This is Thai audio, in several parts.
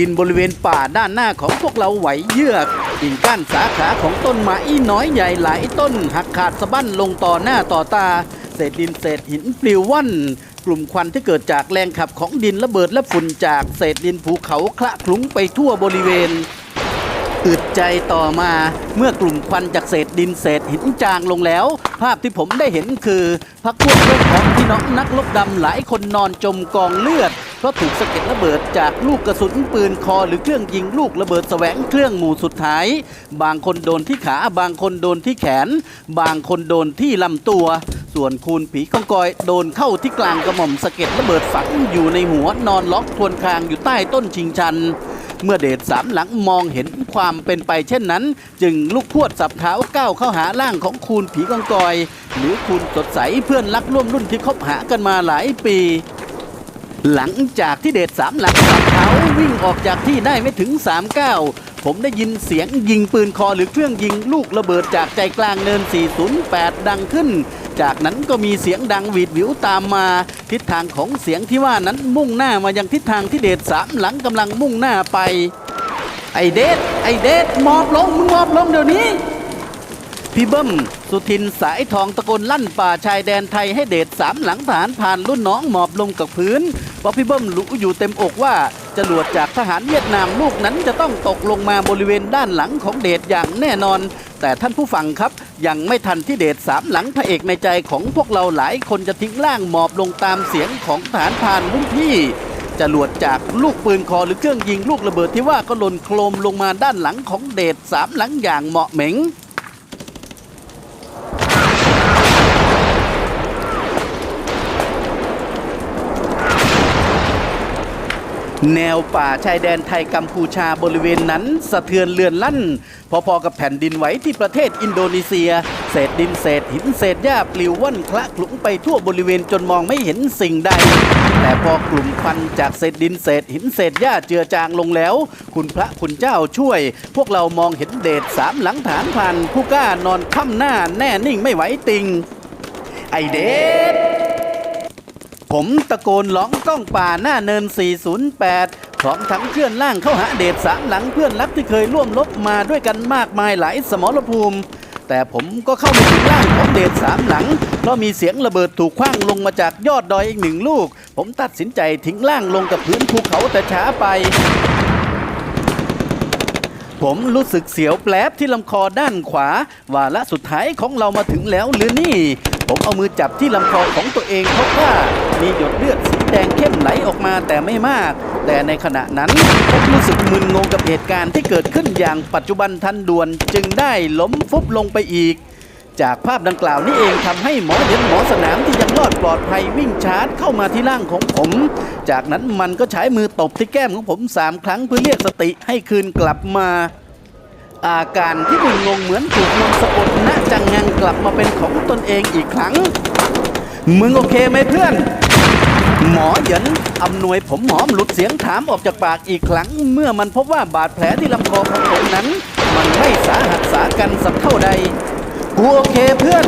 ดินบริเวณป่าด้านหน้าของพวกเราไหวเยือกกิ่งก้านสาขาของต้นไม้น้อยใหญ่หลายต้น หักขาดสะบั้นลงต่อหน้าต่อตา เศษดินเศษหินปลิวว่อนกลุ่มควันที่เกิดจากแรงขับของดินระเบิดและฝุ่นจากเศษดินภูเขาคละคลุ้งไปทั่วบริเวณอึดใจต่อมาเมื่อกลุ่มควันจากเศษดินเศษหินจางลงแล้ว ภาพที่ผมได้เห็นคือพักพวกเพื่อนของพี่น้องนักรบดำหลายคนนอนจมกองเลือด เพราะถูกสะเก็ดระเบิดจากลูกกระสุนปืนคอหรือเครื่องยิงลูกระเบิดแสวงเครื่องหมู่สุดท้าย บางคนโดนที่ขาบางคนโดนที่แขน บางคนโดนที่ลำตัว ส่วนคูณผีกองกอยโดนเข้าที่กลางกระหม่อมสะเก็ดระเบิดฝังอยู่ในหัวนอนล็อกทวนคางอยู่ใต้ต้นชิงชันเมื่อเดชสามหลังมองเห็นความเป็นไปเช่นนั้น จึงลุกพวดสับเท้าก้าวเข้าหาร่างของคูณผีกองกอย หรือคูณสดใสเพื่อนรักร่วมรุ่นที่คบหากันมาหลายปี หลังจากที่เดชสามหลังสับเท้าวิ่งออกจากที่ได้ไม่ถึง3ามก้าวผมได้ยินเสียงยิงปืนคอหรือเครื่องยิงลูกระเบิดจากใจกลางเนิน 408 ดังขึ้น จากนั้นก็มีเสียงดังหวีดหวิวตามมา ทิศทางของเสียงที่ว่านั้นมุ่งหน้ามายังทิศทางที่เดชสามหลังกำลังมุ่งหน้าไป ไอเดชไอเดชมอบลงมึงมอบลงเดี๋ยวนี้พี่เบิ้ม สุทินสายทองตะโกนลั่นป่าชายแดนไทยให้เดชสามหลังฐานผ่านรุ่นน้องหมอบลงกับพื้นเพราะพี่เบิ้มรู้อยู่เต็มอกว่าจรวดจากทหารเวียดนามลูกนั้นจะต้องตกลงมาบริเวณด้านหลังของเดชอย่างแน่นอน แต่ท่านผู้ฟังครับ ยังไม่ทันที่เดชสามหลังพระเอกในใจของพวกเราหลายคนจะทิ้งร่างหมอบลงตามเสียงของทหารพรานรุ่นพี่จรวดจากลูกปืนคอหรือเครื่องยิงลูกระเบิดที่ว่าก็หล่นโครมลงมาด้านหลังของเดชสามหลังอย่างเหมาะเหม็ง แนวป่าชายแดนไทยกัมพูชาบริเวณนั้น สะเทือนเลือนลั่น พอๆกับแผ่นดินไหวที่ประเทศอินโดนีเซีย เศษดินเศษหินเศษหญ้าปลิวว่อนคละคลุ้งไปทั่วบริเวณจนมองไม่เห็นสิ่งใด แต่พอกลุ่มควันจากเศษดินเศษหินเศษหญ้าเจือจางลงแล้ว คุณพระคุณเจ้าช่วย พวกเรามองเห็นเดชสามหลังฐานพันผู้กล้านอนค่ำหน้าแน่นิ่งไม่ไหวติง ไอเดช ผมตะโกนร้องก้องป่าหน้าเนิน 408 พร้อมทั้งเคลื่อนล่างเข้าหาเดชสามหลังเพื่อนรักที่เคยร่วมรบมาด้วยกันมากมายหลายสมรภูมิ แต่ผมก็เข้าไม่ถึงร่างของเดชสามหลัง เพราะมีเสียงระเบิดถูกคว้างลงมาจากยอดดอยอีกหนึ่งลูก ผมตัดสินใจทิ้งร่างลงกับพื้นภูเขาแต่ช้าไปผมรู้สึกเสียวแปลบที่ลำคอด้านขวา ว่าละสุดท้ายของเรามาถึงแล้วหรือนี่ ผมเอามือจับที่ลำคอของตัวเองพบว่ามีหยดเลือดสีแดงเข้มไหลออกมาแต่ไม่มาก แต่ในขณะนั้นผมรู้สึกมึนงงกับเหตุการณ์ที่เกิดขึ้นอย่างปัจจุบันทันด่วนจึงได้ล้มฟุบลงไปอีก จากภาพดังกล่าวนี้เองทำให้หมอเห็นหมอสนามที่ยังรอดปลอดภัยวิ่งชาร์จเข้ามาที่ร่างของผม จากนั้นมันก็ใช้มือตบที่แก้มของผมสามครั้งเพื่อเรียกสติให้คืนกลับมา อาการที่มึนงงเหมือนถูกมนต์สะกดณจังงังกลับมาเป็นของตนเองอีกครั้ง มึงโอเคไหมเพื่อน หมอเหยินอำนวยผมหมอมหลุดเสียงถามออกจากปากอีกครั้ง เมื่อมันพบว่าบาดแผลที่ลำคอของผมนั้น มันไม่สาหัสสากันสักเท่าใด กูโอเคเพื่อน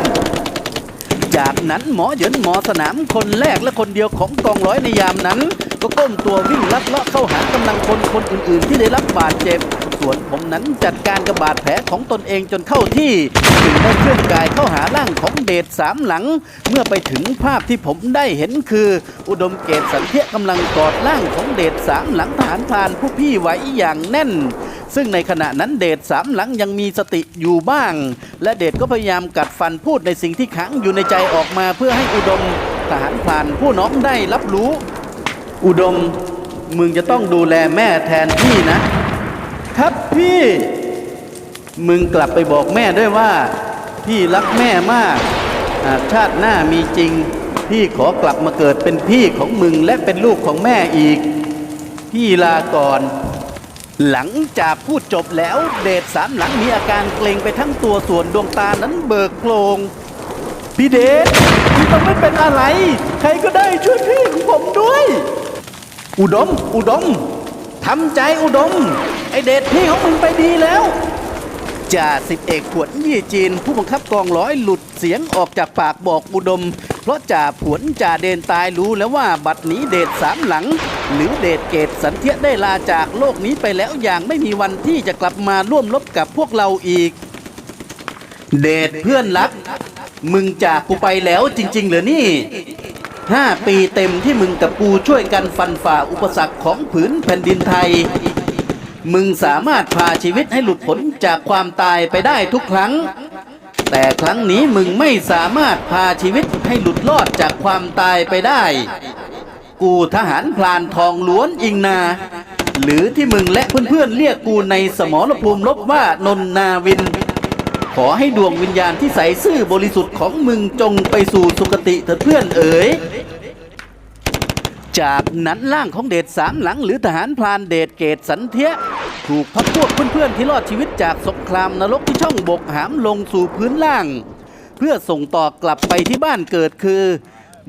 จากนั้นหมอเหยินหมอสนามคนแรกและคนเดียวของกองร้อยในยามนั้น ก็ก้มตัววิ่งลัดเลาะเข้าหากำลังพลคนอื่น ๆ ที่ได้รับบาดเจ็บ ส่วนผมนั้นจัดการกับบาดแผลของตนเองจนเข้าที่จึงได้เคลื่อนกายเข้าหาร่างของเดชสามหลัง เมื่อไปถึงภาพที่ผมได้เห็นคือ อุดมเกตสันเทียกำลังกอดร่างของเดชสามหลังทหารพานผู้พี่ไว้อย่างแน่นซึ่งในขณะนั้นเดชสามหลังยังมีสติอยู่บ้าง และเดชก็พยายามกัดฟันพูดในสิ่งที่ขังอยู่ในใจออกมาเพื่อให้อุดมทหารพรานผู้น้องได้รับรู้ อุดมมึงจะต้องดูแลแม่แทนพี่นะ ครับพี่ มึงกลับไปบอกแม่ด้วยว่า พี่รักแม่มาก หากชาติหน้ามีจริง พี่ขอกลับมาเกิดเป็นพี่ของมึงและเป็นลูกของแม่อีก พี่ลาก่อน หลังจากพูดจบแล้วเดชสามหลังมีอาการเกรงไปทั้งตัวส่วนดวงตานั้นเบิกโพลงพี่เดชพี่ต้องไม่เป็นอะไร ใครก็ได้ช่วยพี่ของผมด้วย อุดม อุดมทำใจอุดม ไอเดชพี่ของมึงไปดีแล้วจ่าสิบเอกขวดยี่จีน ผู้บังคับกองร้อยหลุดเสียงออกจากปากบอกอุดม เพราะจ่าผวนจ่าเดนตายรู้แล้วว่าบัดนี้เดชสามหลัง หรือเดชเกตสันเทียได้ลาจากโลกนี้ไปแล้วอย่างไม่มีวันที่จะกลับมาร่วมรบกับพวกเราอีก เดชเพื่อนรัก มึงจากกูไปแล้วจริง ๆ เหรอนี่ ห้าปีเต็มที่มึงกับกูช่วยกันฟันฝ่าอุปสรรคของผืนแผ่นดินไทย มึงสามารถพาชีวิตให้หลุดพ้นจากความตายไปได้ทุกครั้ง แต่ครั้งนี้มึงไม่สามารถพาชีวิตให้หลุดรอดจากความตายไปได้ กูทหารพลานทองล้วนอิงนา หรือที่มึงและเพื่อนๆเรียกกูในสมรภูมิลบว่านนนาวิน ขอให้ดวงวิญญาณที่ใสซื่อบริสุทธิ์ของมึงจงไปสู่สุคติเถิดเพื่อนเอ๋ยจากนั้นร่างของเดชสามหลังหรือทหารพลานเดชเกตสันเทียถูกพักพวกเพื่อนๆที่รอดชีวิตจากสงครามนรกที่ช่องบกหามลงสู่พื้นล่าง เพื่อส่งต่อกลับไปที่บ้านเกิดคือ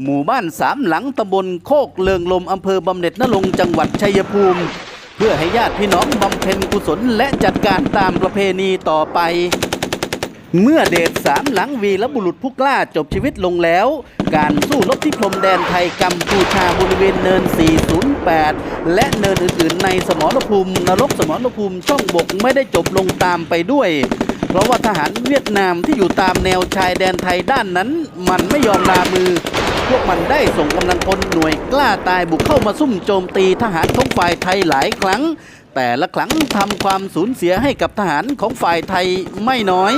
หมู่บ้านสามหลังตำบลโคกเลิงลมอำเภอบำเหน็จนรงจังหวัดชัยภูมิ เพื่อให้ญาติพี่น้องบำเพ็ญกุศลและจัดการตามประเพณีต่อไป เมื่อเดชสามหลังวีและบุรุษผู้กล้าจบชีวิตลงแล้ว การสู้รบที่พรมแดนไทยกัมพูชาบริเวณเนิน 408 และเนินอื่นๆ ในสมรภูมินรกสมรภูมิช่องบกไม่ได้จบลงตามไปด้วย เพราะว่าทหารเวียดนามที่อยู่ตามแนวชายแดนไทยด้านนั้น มันไม่ยอมลามือ พวกมันได้ส่งกำลังพลหน่วยกล้าตายบุกเข้ามาซุ่มโจมตีทหารของฝ่ายไทยหลายครั้งแต่ละครั้งทำความสูญเสียให้กับทหารของฝ่ายไทยไม่น้อย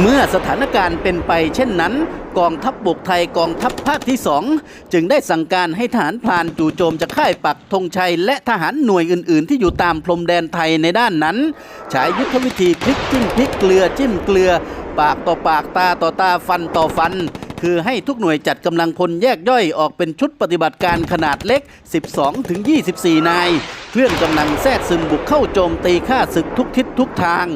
เมื่อสถานการณ์เป็นไปเช่นนั้น กองทัพบบกไทยกองทัพภาคที่สองจึงได้สั่งการให้ทหารพรานจู่โจมจากค่ายปักธงชัย และทหารหน่วยอื่น ๆ ที่อยู่ตามพรมแดนไทยในด้านนั้นใช้ยุทธวิธีพลิกจิ้มพลิกเกลือจิ้มเกลือ ปากต่อปากตาต่อตาฟันต่อฟันคือให้ทุกหน่วยจัดกำลังพลแยกย่อยออกเป็นชุดปฏิบัติการขนาดเล็ก 12-24 นาย เคลื่อนกำลังแทรกซึมบุกเข้าโจมตีฆ่าศึกทุกทิศทุกทาง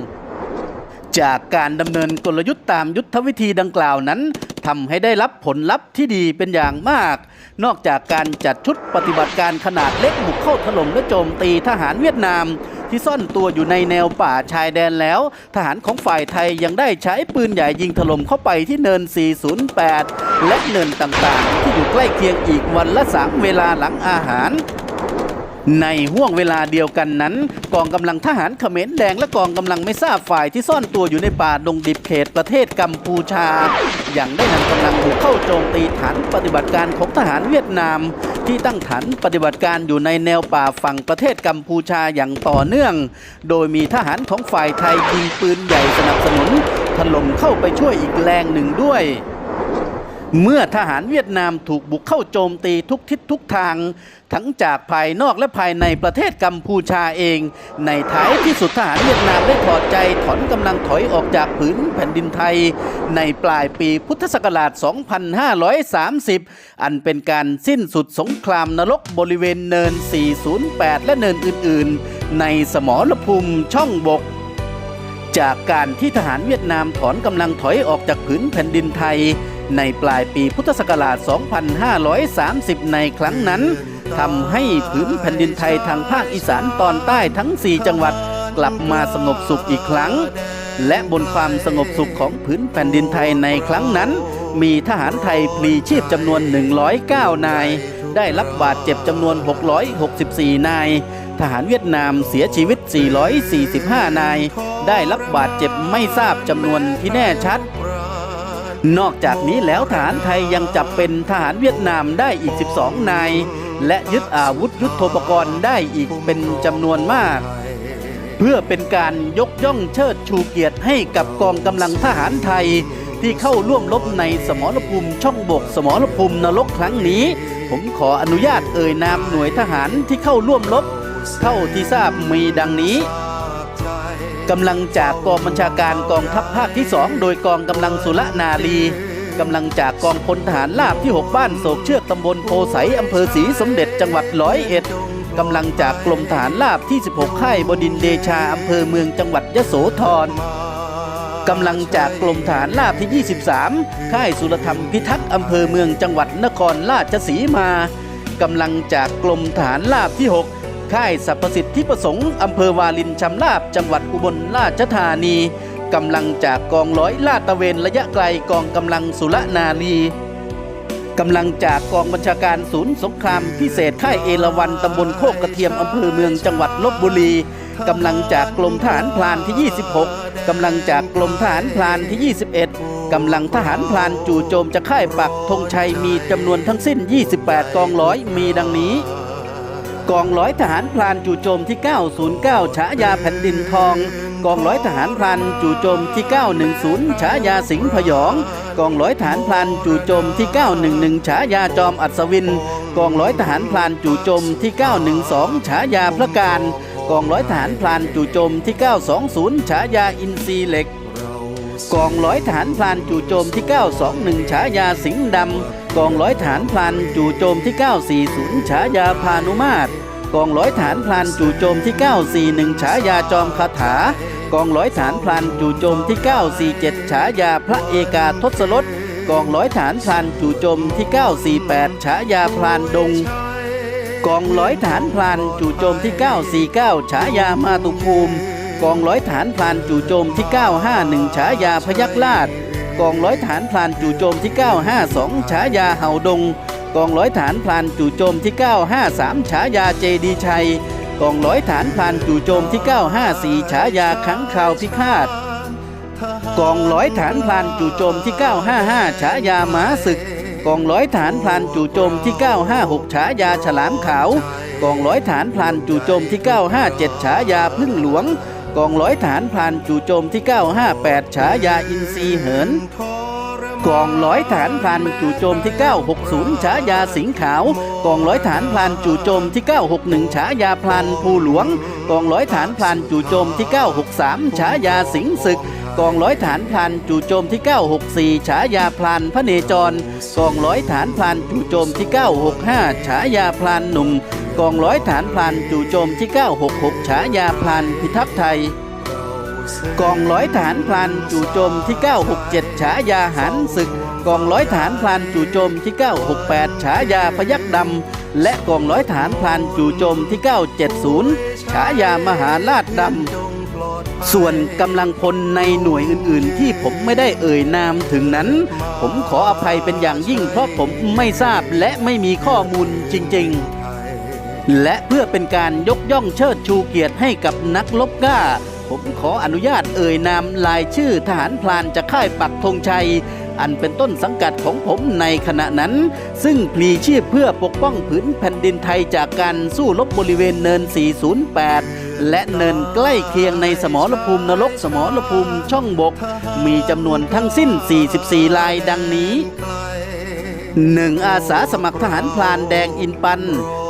จากการดำเนินกลยุทธ์ตามยุทธวิธีดังกล่าวนั้นทำให้ได้รับผลลัพธ์ที่ดีเป็นอย่างมาก นอกจากการจัดชุดปฏิบัติการขนาดเล็กบุกเข้าถล่มและโจมตีทหารเวียดนาม ที่ซ่อนตัวอยู่ในแนวป่าชายแดนแล้ว ทหารของฝ่ายไทยยังได้ใช้ปืนใหญ่ยิงถล่มเข้าไปที่เนิน 408 และเนินต่างๆ ที่อยู่ใกล้เคียงอีกวันละสามเวลาหลังอาหาร ในห่วงเวลาเดียวกันนั้น กองกำลังทหารเขมรแดงและกองกำลังไม่ทราบฝ่ายที่ซ่อนตัวอยู่ในป่าดงดิบเขตประเทศกัมพูชา อย่างได้นำกำลังบุกเข้าโจมตีฐานปฏิบัติการของทหารเวียดนาม ที่ตั้งฐานปฏิบัติการอยู่ในแนวป่าฝั่งประเทศกัมพูชาอย่างต่อเนื่อง โดยมีทหารของฝ่ายไทยยิงปืนใหญ่สนับสนุนถล่มเข้าไปช่วยอีกแรงหนึ่งด้วย เมื่อทหารเวียดนามถูกบุกเข้าโจมตีทุกทิศทุกทาง ทั้งจากภายนอกและภายในประเทศกัมพูชาเอง ในท้ายที่สุดทหารเวียดนามได้ถอดใจถอนกำลังถอยออกจากผืนแผ่นดินไทย ในปลายปีพุทธศักราช 2530 อันเป็นการสิ้นสุดสงครามนรกบริเวณเนิน 408 และเนินอื่น ๆ ในสมรภูมิช่องบกจากการที่ทหารเวียดนามถอนกำลังถอยออกจากผืนแผ่นดินไทย ในปลายปีพุทธศักราช 2530 ในครั้งนั้นทำให้ผืนแผ่นดินไทยทางภาคอีสานตอนใต้ทั้ง 4 จังหวัดกลับมาสงบสุขอีกครั้ง และบนความสงบสุขของผืนแผ่นดินไทยในครั้งนั้น มีทหารไทยพลีชีพจำนวน 109 นาย ได้รับบาดเจ็บจำนวน 664 นาย ทหารเวียดนามเสียชีวิต 445 นาย ได้รับบาดเจ็บไม่ทราบจำนวนที่แน่ชัด นอกจากนี้แล้วทหารไทยยังจับเป็นทหารเวียดนามได้อีก 12 นาย และยึดอาวุธยุทโธปกรณ์ได้อีกเป็นจำนวนมาก เพื่อเป็นการยกย่องเชิดชูเกียรติให้กับกองกำลังทหารไทย ที่เข้าร่วมรบในสมรภูมิช่องบก สมรภูมินรกครั้งนี้ ผมขออนุญาตเอ่ยนามหน่วยทหารที่เข้าร่วมรบเท่าที่ทราบมีดังนี้ กำลังจากกองบัญชาการกองทัพภาคที่ 2 โดยกองกำลังสุรนารีกำลังจากกองพลทหารลาบที่ 6 บ้านโศกเชือกตำบลโพไสอำเภอศรีสมเด็จจังหวัดร้อยเอ็ดกำลังจากกรมทหารลาบที่ 16 ค่ายบดินเดชาอำเภอเมืองจังหวัดยโสธรกำลังจากกรมฐานลาบที่ 23 ค่ายสุรธรรมพิทักษ์อำเภอเมืองจังหวัดนครราชสีมากำลังจากกรมฐานลาบที่ 6 ค่ายสรรพสิทธิประสงค์อำเภอวาลินชำลาบจังหวัดอุบลราชธานีกำลังจากกองร้อยลาดตระเวนระยะไกลกองกำลังสุรนารีกำลังจากกองบัญชาการศูนย์สงครามพิเศษค่ายเอราวันตำบลโคกกระเทียมอำเภอเมืองจังหวัดลบบุรีกำลังจากกรมทหารพรานที่ 26 กำลังจากกรมทหารพรานที่ 21 กำลังทหารพรานจู่โจมจะค่ายปักธงชัยมีจำนวนทั้งสิ้น 28 กองร้อยมีดังนี้ กองร้อยทหารพรานจู่โจมที่ 909 ฉายาแผ่นดินทอง กองร้อยทหารพรานจู่โจมที่ 910 ฉายาสิงห์พยอง กองร้อยทหารพรานจู่โจมที่ 911 ฉายาจอมอัศวิน กองร้อยทหารพรานจู่โจมที่ 912 ฉายาพระการ กองร้อยทหารพรานจู่โจมที่ 920 ฉายาอินทรีเหล็ก กองร้อยฐานพลานจู่โจมที่ 921 ฉายาสิงห์ดำ กองร้อยฐานพลานจู่โจมที่ 940 ฉายาพานุมาตรกองร้อยฐานพลานจู่โจมที่ 941 ฉายาจอมคาถา กองร้อยฐานพลานจู่โจมที่ 947 ฉายาพระเอกาทศรสกองร้อยฐานพลานจู่โจมที่ 948 ฉายาพลานดง กองร้อยฐานพลานจู่โจมที่ 949 ฉายามาตุภูมิ กองร้อยฐานพลานจู่โจมที่ 951 ฉายาพยักลาด กองร้อยฐานพลานจู่โจมที่ 952 ฉายาเห่าดง กองร้อยฐานพลานจู่โจมที่ 953 ฉายาเจดีชัย กองร้อยฐานพลานจู่โจมที่ 954 ฉายาขังข่าวพิฆาต กองร้อยฐานพลานจู่โจมที่ 955 ฉายาหมาศึก กองร้อยฐานพลานจู่โจมที่ 956 ฉายาฉลามขาว กองร้อยฐานพลานจู่โจมที่ 957 ฉายาพึ่งหลวง กองร้อยฐานพลานจู่โจมที่ 958 ฉายาอินทรีเหิน กองร้อยฐานพลานจู่โจมที่ 960 ฉายาสิงขาว กองร้อยฐานพลานจู่โจมที่ 961 ฉายาพลานภูหลวง กองร้อยฐานพลานจู่โจมที่ 963 ฉายาสิงศึก กองร้อยฐานพลานจู่โจมที่ 964 ฉายาพลานพระเนจร กองร้อยฐานพลานจู่โจมที่ 965 ฉายาพลานหนุ่ม กองร้อยฐานพลานจู่โจมที่ 966 ฉายาพลานพิทักษ์ไทยกองร้อยฐานพลานจู่โจมที่ 967 ฉายาหันศึก กองร้อยฐานพลานจู่โจมที่ 968 ฉายาพยักดำ และกองร้อยฐานพลานจู่โจมที่ 970 ฉายามหาราชดำ ส่วนกำลังพลในหน่วยอื่นๆ ที่ผมไม่ได้เอ่ยนามถึงนั้น ผมขออภัยเป็นอย่างยิ่ง เพราะผมไม่ทราบและไม่มีข้อมูลจริงๆ และเพื่อเป็นการยกย่องเชิดชูเกียรติให้กับนักลบกล้า ผมขออนุญาตเอ่ยนามลายชื่อทหารพลานจากค่ายปักธงชัย อันเป็นต้นสังกัดของผมในขณะนั้น ซึ่งพลีชีพเพื่อปกป้องผืนแผ่นดินไทยจากการสู้รบบริเวณเนิน 408 และเนินใกล้เคียงในสมรภูมินรกสมรภูมิช่องบก มีจำนวนทั้งสิ้น 44 ลายดังนี้ 1. อาสาสมัครทหารพลานแดงอินปัน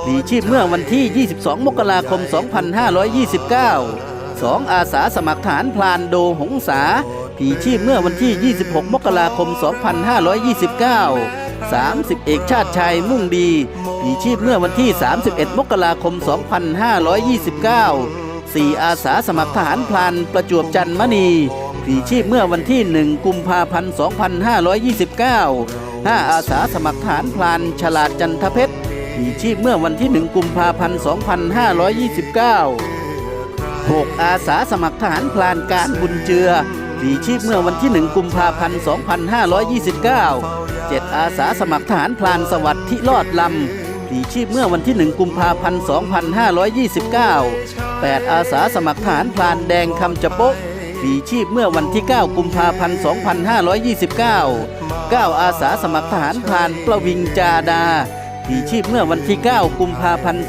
พลีชีพเมื่อวันที่ 22 มกราคม 2529 2. อาสาสมัครทหารพลานโดหงษาพลีชีพเมื่อวันที่ 26 มกราคม 2529 30 เอกชาติชัยมุ่งดีพลีชีพเมื่อวันที่ 31 มกราคม 2529 4. อาสาสมัครทหารพลานประจวบจันทมณีพลีชีพเมื่อวันที่ 1 กุมภาพันธ์ 2529 5. อาสาสมัครทหารพลานฉลาดจันทเพชรพลีชีพเมื่อวันที่ 1 กุมภาพันธ์ 2529 6. อาสาสมัครทหารพลานการบุญเจือพลีชีพเมื่อวันที่ 1 กุมภาพันธ์ 2529 7. อาสาสมัครทหารพลานสวัสดิ์ที่รอดลำ พลีชีพเมื่อวันที่ 1 กุมภาพันธ์ 2529 8. อาสาสมัครทหารพลานแดงคำจะโปะพลีชีพเมื่อวันที่ 9 กุมภาพันธ์ 2529 9. อาสาสมัครทหารพลานประวิงจาดาพลีชีพเมื่อวันที่ 9 กุมภาพันธ์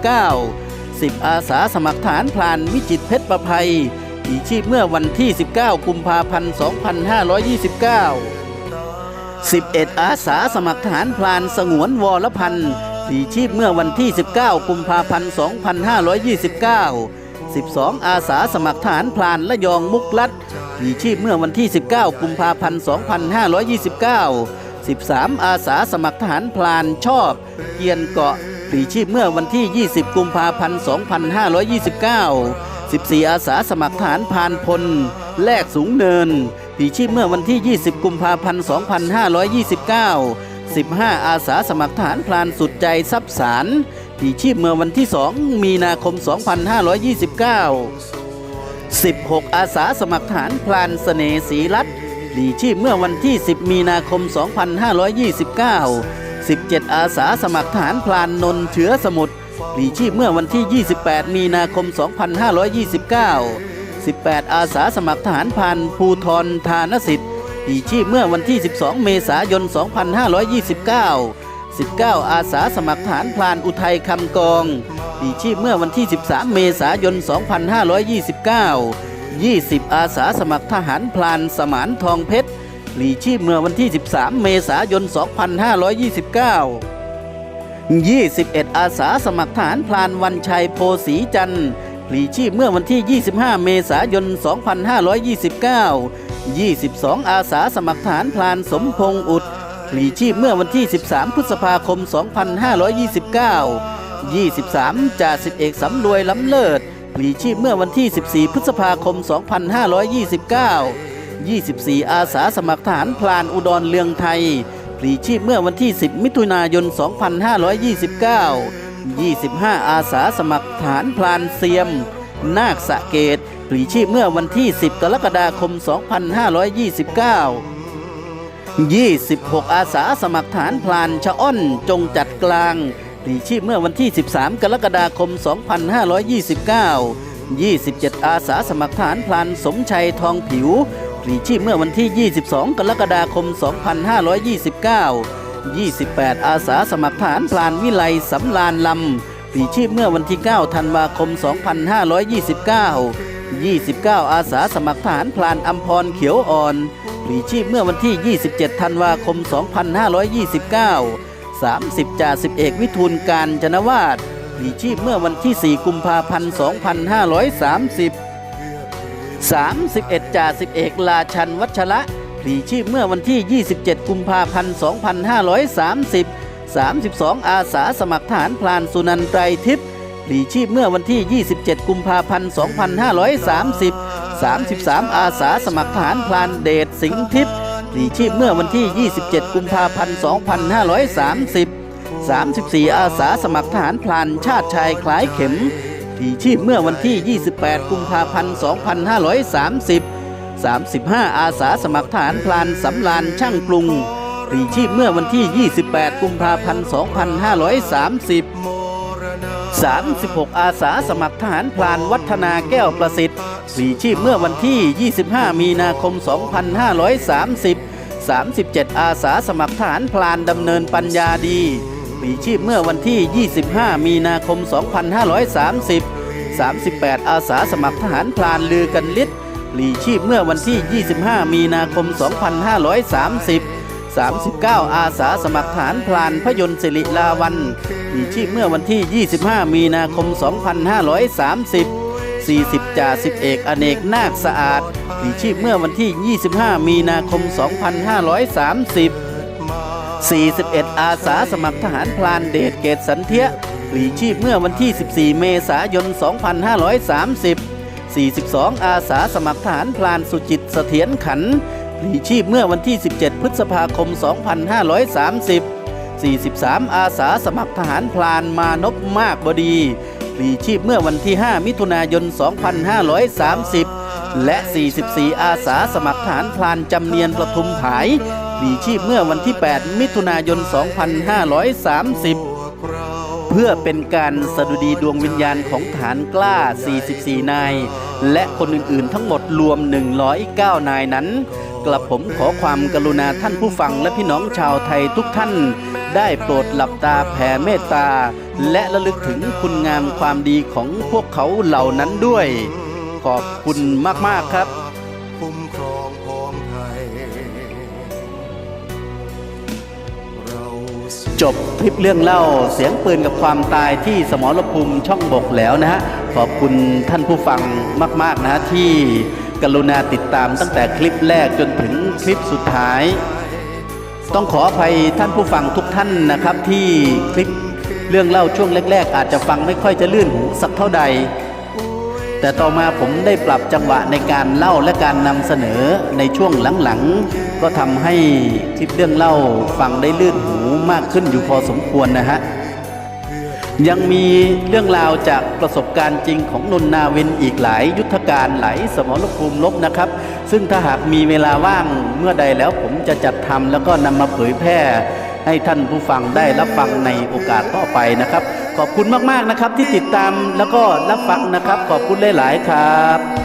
2529 10 อาสาสมัครทหารพลานวิจิตเพชรประภัยพลีชีพเมื่อวันที่ 19 กุมภาพันธ์ 2529 11 อาสาสมัครทหารพลานสงวนวรพันธ์พลีชีพเมื่อวันที่ 19 กุมภาพันธ์ 2529 12 อาสาสมัครทหารพลานละยองมุกลัดพลีชีพเมื่อวันที่ 19 กุมภาพันธ์ 2529 13 อาสาสมัครทหารพลานชอบเกียนเกาะพลีชีพเมื่อวันที่ 20 กุมภาพันธ์ 2529 14 อาสาสมัครทหารพลานพล แลกสูงเนิน พลีชีพเมื่อวันที่ 20 กุมภาพันธ์ 2529 15 อาสาสมัครทหารพลานสุดใจทรัพย์สารพลีชีพเมื่อวันที่ 2 มีนาคม 2529 16 อาสาสมัครทหารพลานเสน่ห์ศรีรัตน์พพลีชีพเมื่อวันที่ 10 มีนาคม 2529 17 อาสาสมัครทหารพลานนนเชื้อสมุทรพลีชีพเมื่อวันที่ 28 มีนาคม 2529 18 อาสาสมัครทหารพรานภูทรทานสิทธิ์พลีชีพเมื่อวันที่ 12 เมษายน 2529 19 อาสาสมัครทหารพลานอุทัยคำกองพลีชีพเมื่อวันที่ 13 เมษายน 2529 20 อาสาสมัครทหารพลานสมานทองเพชรพลีชีพเมื่อวันที่ 13 เมษายน 2529 21 อาสาสมัครทหารพลานวันชัยโพสีจันทร์ พลีชีพเมื่อวันที่ 25 เมษายน 2529 22 อาสาสมัครทหารพลานสมพงษ์อุดพลีชีพเมื่อวันที่ 13 พฤษภาคม 2529 23 จ่าสิบเอกสำรวยล้ำเลิศพลีชีพเมื่อวันที่ 14 พฤษภาคม 2529 24 อาสาสมัครทหารพลานอุดรเลืองไทยพลีชีพเมื่อวันที่ 10 มิถุนายน 2529 25 อาสาสมัครทหารพลานเซียม นาคสะเกตพลีชีพเมื่อวันที่ 10 กรกฎาคม 2529 26 อาสาสมัครฐานพลานชะอ้อนจงจัดกลางพลีชีพเมื่อวันที่ 13 กรกฎาคม 2529 27 อาสาสมัครฐานพลานสมชัยทองผิวพลีชีพเมื่อวันที่ 22 กรกฎาคม 2529 28 อาสาสมัครฐานพลานวิไลสำลานลำพลีชีพเมื่อวันที่ 9 ธันวาคม 2529 29 อาสาสมัครทหารพลานอัมพรเขียวอ่อนพลีชีพเมื่อวันที่ 27 ธันวาคม 2529 30 จ่าสิบเอกวิทูลการจนวาดพลีชีพเมื่อวันที่ 4 กุมภาพันธ์ 2530 31 จ่าสิบเอกลาชันวัชระ พลีชีพเมื่อวันที่ 27 กุมภาพันธ์ 2530 32 อาสาสมัครทหารพลานสุนันไตรทิพย์พลีชีพเมื่อวันที่ 27 กุมภาพันธ์ 2530 33 อาสาสมัครทหารพลานเดชสิงห์ทิพย์พลีชีพเมื่อวันที่ 27 กุมภาพันธ์ 2530 34 อาสาสมัครทหารพลานชาติชายคล้ายเข็มพลีชีพเมื่อวันที่ 28 กุมภาพันธ์ 2530 35 อาสาสมัครทหารพลานสำลานช่างปรุงพลีชีพเมื่อวันที่ 28 กุมภาพันธ์ 2530 36 อาสาสมัครทหารพลานวัฒนาแก้วประสิทธิ์พลีชีพเมื่อวันที่ 25 มีนาคม 2530 37 อาสาสมัครทหารพลานดำเนินปัญญาดีพลีชีพเมื่อวันที่ 25 มีนาคม 2530 38 อาสาสมัครทหารพลานลือกันลิศ พลีชีพเมื่อวันที่ 25 มีนาคม 2530 39 อาสาสมัครฐานพลานพยนต์สิริลาวันมีชีพเมื่อวันที่ 25 มีนาคม 2530 40 จ่าสิบเอกอเนกนาคสะอาดมีชีพเมื่อวันที่ 25 มีนาคม 2530 41 อาสาสมัครทหารพลานเดชเกตสันเทียหลีชีพเมื่อวันที่ 14 เมษายน 2530 42 อาสาสมัครทหารพลานสุจิตเสถียรขันธ์พลีชีพเมื่อวันที่ 17 พฤษภาคม 2530 43 อาสาสมัครทหารพลานมานพมากบดีพลีชีพเมื่อวันที่ 5 มิถุนายน 2530 และ 44 อาสาสมัครทหารพลานจำเนียนประทุมผายพลีชีพเมื่อวันที่ 8 มิถุนายน 2530 เพื่อเป็นการสดุดีดวงวิญญาณของฐานกล้า 44 นาย และคนอื่นๆ ทั้งหมดรวม 109 นายนั้น กระผมขอความกรุณาท่านผู้ฟังและพี่น้องชาวไทยทุกท่าน ได้โปรดหลับตาแผ่เมตตา และระลึกถึงคุณงามความดีของพวกเขาเหล่านั้นด้วย ขอบคุณมากๆครับคุ้มครองพ้องไทยเราสู้จบคลิปเรื่องเล่าเสียงปืนกับความตายที่สมรภูมิช่องบกแล้วนะฮะ ขอบคุณท่านผู้ฟังมาก ๆ นะที่กรุณาติดตามตั้งแต่คลิปแรกจนถึงคลิปสุดท้าย ต้องขออภัยท่านผู้ฟังทุกท่านนะครับ ที่คลิปเรื่องเล่าช่วงแรก ๆ อาจจะฟังไม่ค่อยจะลื่นหูสักเท่าใด แต่ต่อมาผมได้ปรับจังหวะในการเล่าและการนำเสนอในช่วงหลังๆก็ทำให้คลิปเรื่องเล่าฟังได้ลื่นหูมากขึ้นอยู่พอสมควรนะฮะ ยังมีเรื่องราวจากประสบการณ์จริงของนนนาวินอีกหลายยุทธการหลายสมรภูมิลบนะครับ ซึ่งถ้าหากมีเวลาว่างเมื่อใดแล้วผมจะจัดทำแล้วก็นำมาเผยแพร่ให้ท่านผู้ฟังได้รับฟังในโอกาสต่อไปนะครับ ขอบคุณมากๆนะครับที่ติดตามแล้วก็รับฟังนะครับ ขอบคุณหลาย ๆ ครับ